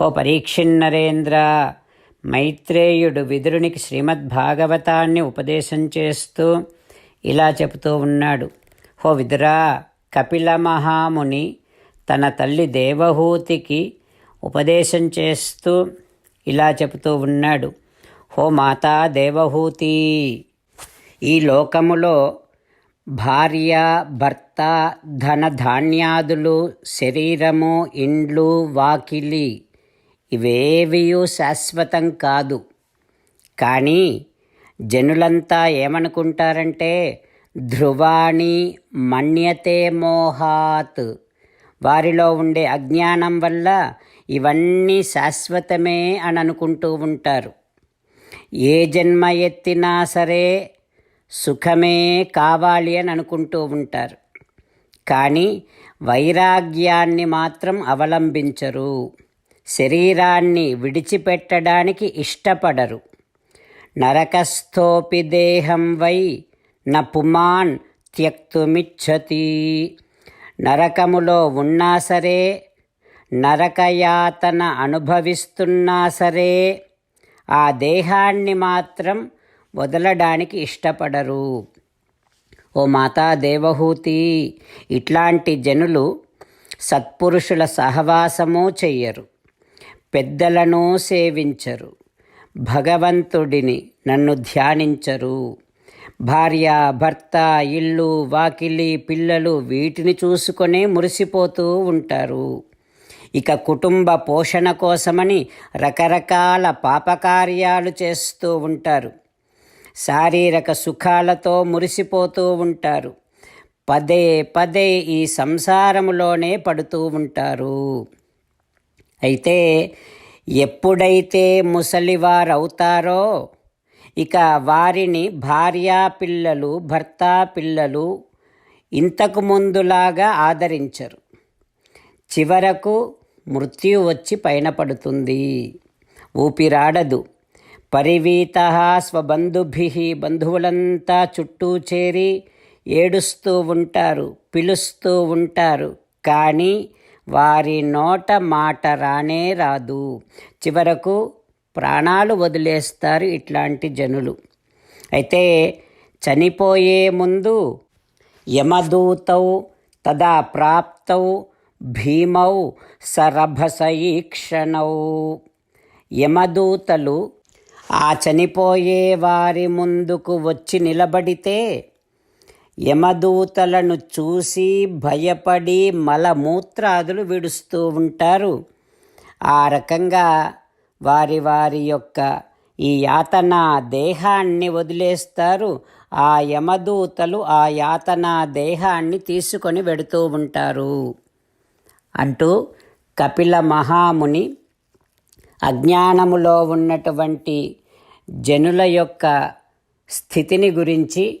ఓ పరీక్షిన్నరేంద్ర మైత్రేయుడు విదురునికి శ్రీమద్భాగవతాన్ని ఉపదేశం చేస్తూ ఇలా చెబుతూ ఉన్నాడు. హో విదురా కపిల మహాముని తన తల్లి దేవహూతికి ఉపదేశం చేస్తూ ఇలా చెబుతూ ఉన్నాడు. హో మాతా దేవహూతి ఈ లోకములో భార్య భర్త ధన ధాన్యాదులు శరీరము ఇండ్లు వాకిలి ఇవేవియూ శాశ్వతం కాదు. కానీ జనులంతా ఏమనుకుంటారంటే ధ్రువాణి మన్యతే మోహాత్. వారిలో ఉండే అజ్ఞానం వల్ల ఇవన్నీ శాశ్వతమే అని అనుకుంటూ ఉంటారు. ఏ జన్మ ఎత్తినా సరే సుఖమే కావాలి అని అనుకుంటూ ఉంటారు. కానీ వైరాగ్యాన్ని మాత్రం అవలంబించరు. శరీరాన్ని విడిచిపెట్టడానికి ఇష్టపడరు. నరకస్థోపి దేహం వై న పుమాన్ త్యక్తుమిచ్చతి. నరకములో ఉన్నా సరే నరకయాతన అనుభవిస్తున్నా సరే ఆ దేహాన్ని మాత్రం వదలడానికి ఇష్టపడరు. ఓ మాతా దేవహూతి ఇట్లాంటి జనులు సత్పురుషుల సహవాసము చెయ్యరు. పెద్దలను సేవించరు. భగవంతుడిని నన్ను ధ్యానించరు. భార్య భర్త ఇల్లు వాకిలి పిల్లలు వీటిని చూసుకొనే మురిసిపోతూ ఉంటారు. ఇక కుటుంబ పోషణ కోసమని రకరకాల పాపకార్యాలు చేస్తూ ఉంటారు. శారీరక సుఖాలతో మురిసిపోతూ ఉంటారు. పదే పదే ఈ సంసారములోనే పడుతూ ఉంటారు. అయితే ఎప్పుడైతే ముసలివారవుతారో ఇక వారిని భార్యా పిల్లలు భర్త పిల్లలు ఇంతకు ముందులాగా ఆదరించరు. చివరకు మృత్యు వచ్చి పైన పడుతుంది ఊపిరాడదు. పరివీత స్వబంధుభి బంధువులంతా చుట్టూ చేరి ఏడుస్తూ ఉంటారు పిలుస్తూ ఉంటారు. కానీ వారి నోట మాట రానే రాదు. చివరకు ప్రాణాలు వదిలేస్తారు ఇట్లాంటి జనులు. అయితే చనిపోయే ముందు యమదూతౌ తదా ప్రాప్తౌ భీమౌ సరభసీక్షణౌ యమదూతలు ఆ చనిపోయే వారి ముందుకు వచ్చి నిలబడితే యమదూతలను చూసి భయపడి మలమూత్రాదులు విడుస్తూ ఉంటారు. ఆ రకంగా వారి వారి యొక్క ఈ యాతన దేహాన్ని వదిలేస్తారు. ఆ యమదూతలు ఆ యాతన దేహాన్ని తీసుకొని వెడుతూ ఉంటారు. అంటూ కపిల మహాముని అజ్ఞానములో ఉన్నటువంటి జనుల యొక్క స్థితిని గురించి